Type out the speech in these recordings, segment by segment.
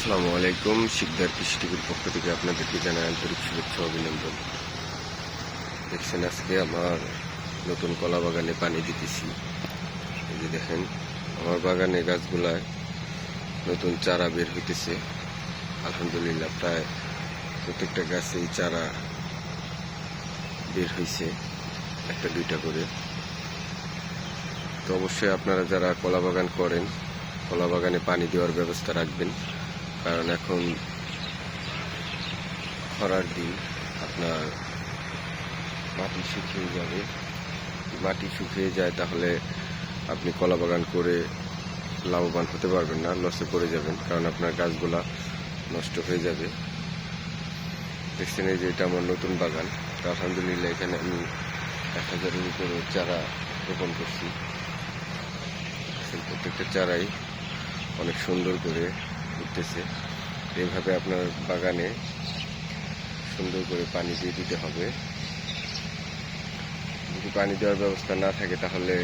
আসসালামু আলাইকুম, শিকদার কৃষি টিভির পক্ষ থেকে আপনাদেরকে জানাই আন্তরিক শুভেচ্ছা অভিনন্দন। দেখছেন আজকে আমার নতুন কলা বাগানে পানি দিতেছি। এই যে দেখেন, আমার বাগানে গাছগুলায় নতুন চারা বের হইতেছে। আলহামদুলিল্লাহ, প্রায় প্রত্যেকটা গাছেই চারা বের হয়েছে একটা দুইটা করে। তো অবশ্যই আপনারা যারা কলা বাগান করেন, কলা বাগানে পানি দেওয়ার ব্যবস্থা রাখবেন। কারণ এখন খরার দিন, আপনার মাটি শুকিয়ে যাবে। মাটি শুকিয়ে যায় তাহলে আপনি কলা বাগান করে লাভবান হতে পারবেন না, লসে পড়ে যাবেন, কারণ আপনার গাছগুলা নষ্ট হয়ে যাবে। দেখছেন এই যে এটা আমার নতুন বাগান। আলহামদুলিল্লাহ এখানে আমি এক হাজারের উপরে চারা রোপণ করছি। প্রত্যেকটা চারাই অনেক সুন্দর করে উঠতেছে। এইভাবে আপনার বাগানে সুন্দর করে পানি দিয়ে দিতে হবে। যদি পানি দেওয়ার ব্যবস্থা না থাকে, তাহলে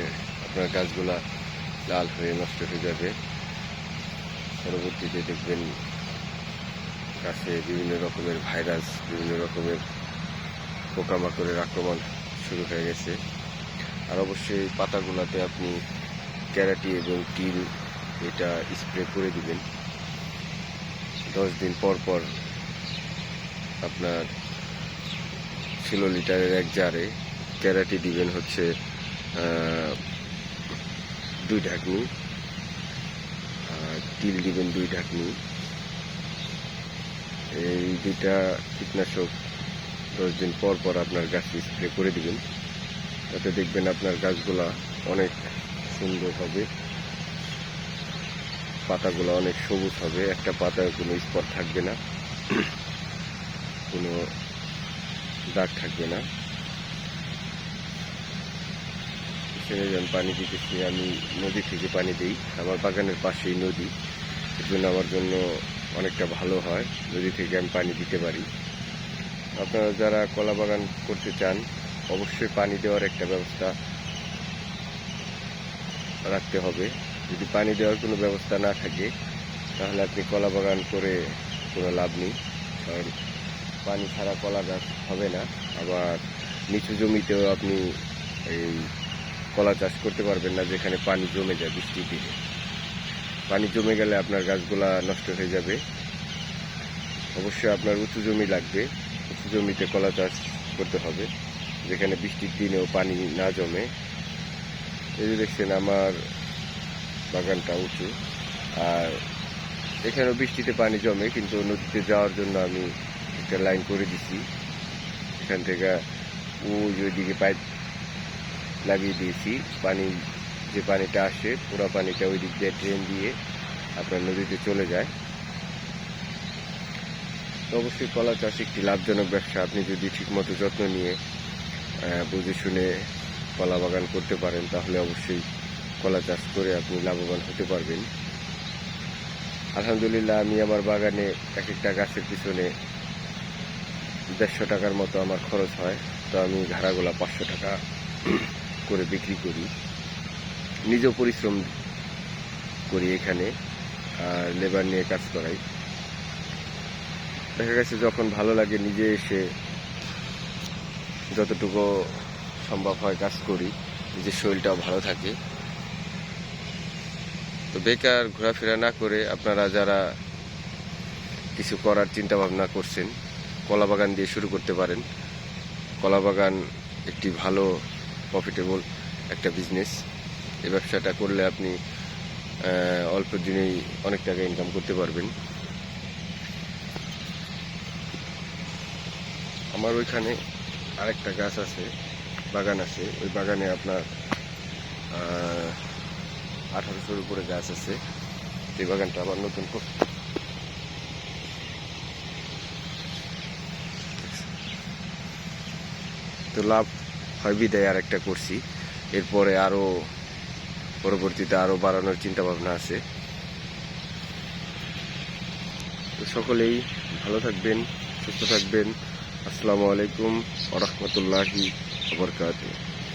আপনার গাছগুলা লাল হয়ে, নষ্ট হয়ে যাবে। পরবর্তীতে দেখবেন গাছে বিভিন্ন রকমের ভাইরাস, বিভিন্ন রকমের পোকামাকড়ের আক্রমণ শুরু হয়ে গেছে। আর অবশ্যই পাতাগুলাতে আপনি ক্যারাটি এবং টিল এটা স্প্রে করে দিবেন। দশ দিন পর পর আপনার ষোলো লিটারের এক জারে ক্যারাটি দিবেন হচ্ছে দুই ঢাকনি। তিল দিবেন দুই ঢাকনি। এই দুইটা কীটনাশক দশ দিন পর পর আপনার গাছে স্প্রে করে দিবেন। তাতে দেখবেন আপনার গাছগুলা অনেক সুন্দর হবে। পাতাগুলো অনেক সবুজ হবে, একটা পাতায় কোনো স্পট থাকবে না, কোনো দাগ থাকবে না। সেখানে পানি দিতেছি, আমি নদী থেকে পানি দিই, আমার বাগানের পাশেই নদী এর জন্য আমার জন্য অনেকটা ভালো হয়, নদী থেকে আমি পানি দিতে পারি। আপনারা যারা কলা বাগান করতে চান, অবশ্যই পানি দেওয়ার একটা ব্যবস্থা রাখতে হবে। যদি পানি দেওয়ার কোনো ব্যবস্থা না থাকে, তাহলে আপনি কলা বাগান করে কোনো লাভ নেই। কারণ পানি ছাড়া কলা গাছ হবে না। আবার নিচু জমিতেও আপনি এই কলা চাষ করতে পারবেন না, যেখানে পানি জমে যায় বৃষ্টির দিনে। পানি জমে গেলে আপনার গাছগুলা নষ্ট হয়ে যাবে। অবশ্যই আপনার উঁচু জমি লাগবে। উঁচু জমিতে কলা চাষ করতে হবে, যেখানে বৃষ্টির দিনেও পানি না জমে। এই দেখছেন, আমার বাগানটা উঁচু। আর এখানেও বৃষ্টিতে পানি জমে, কিন্তু নদীতে যাওয়ার জন্য আমি একটা লাইন করে দিছি। এখান থেকে ওই ওইদিকে পাইপ লাগিয়ে দিয়েছি। পানি, যে পানিটা আসে, পুরো পানিটা ওই দিক দিয়ে ট্রেন দিয়ে আপনার নদীতে চলে যায়। তো অবশ্যই কলা চাষ একটি লাভজনক ব্যবসা। আপনি যদি ঠিকমতো যত্ন নিয়ে বুঝে শুনে কলা বাগান করতে পারেন, তাহলে অবশ্যই কলা চাষ করে আপনি লাভবান হতে পারবেন। আলহামদুলিল্লাহ, আমি আমার বাগানে এক একটা গাছের পিছনে দেড়শো টাকার মতো আমার খরচ হয়। তো আমি ঘাড়াগুলা পাঁচশো টাকা করে বিক্রি করি। নিজেও পরিশ্রম করি এখানে, আর লেবার নিয়ে কাজ করাই। দেখা গেছে যখন ভালো লাগে নিজে এসে যতটুকু সম্ভব হয় কাজ করি, নিজের শরীরটাও ভালো থাকে। তো বেকার ঘোরাফেরা না করে আপনারা যারা কিছু করার চিন্তা ভাবনা করছেন কলা বাগান দিয়ে শুরু করতে পারেন। কলা বাগান একটি ভালো প্রফিটেবল একটা বিজনেস এই ব্যবসাটা করলে আপনি অল্প দিনেই অনেক টাকা ইনকাম করতে পারবেন। আমার ওইখানে আরেকটা গাছ আছে, বাগান আছে। ওই বাগানে আপনার আঠারোশোর উপরে গাছ আছে, এই বাগানটা আবার নতুন কর- তো লাভ হয় বিদায় আর একটা করছি। এরপরে আরও পরবর্তীতে আরও বাড়ানোর চিন্তা ভাবনা আছে। তো সকলেই ভালো থাকবেন, সুস্থ থাকবেন। আসসালামু আলাইকুম আ রহমতুল্লাহি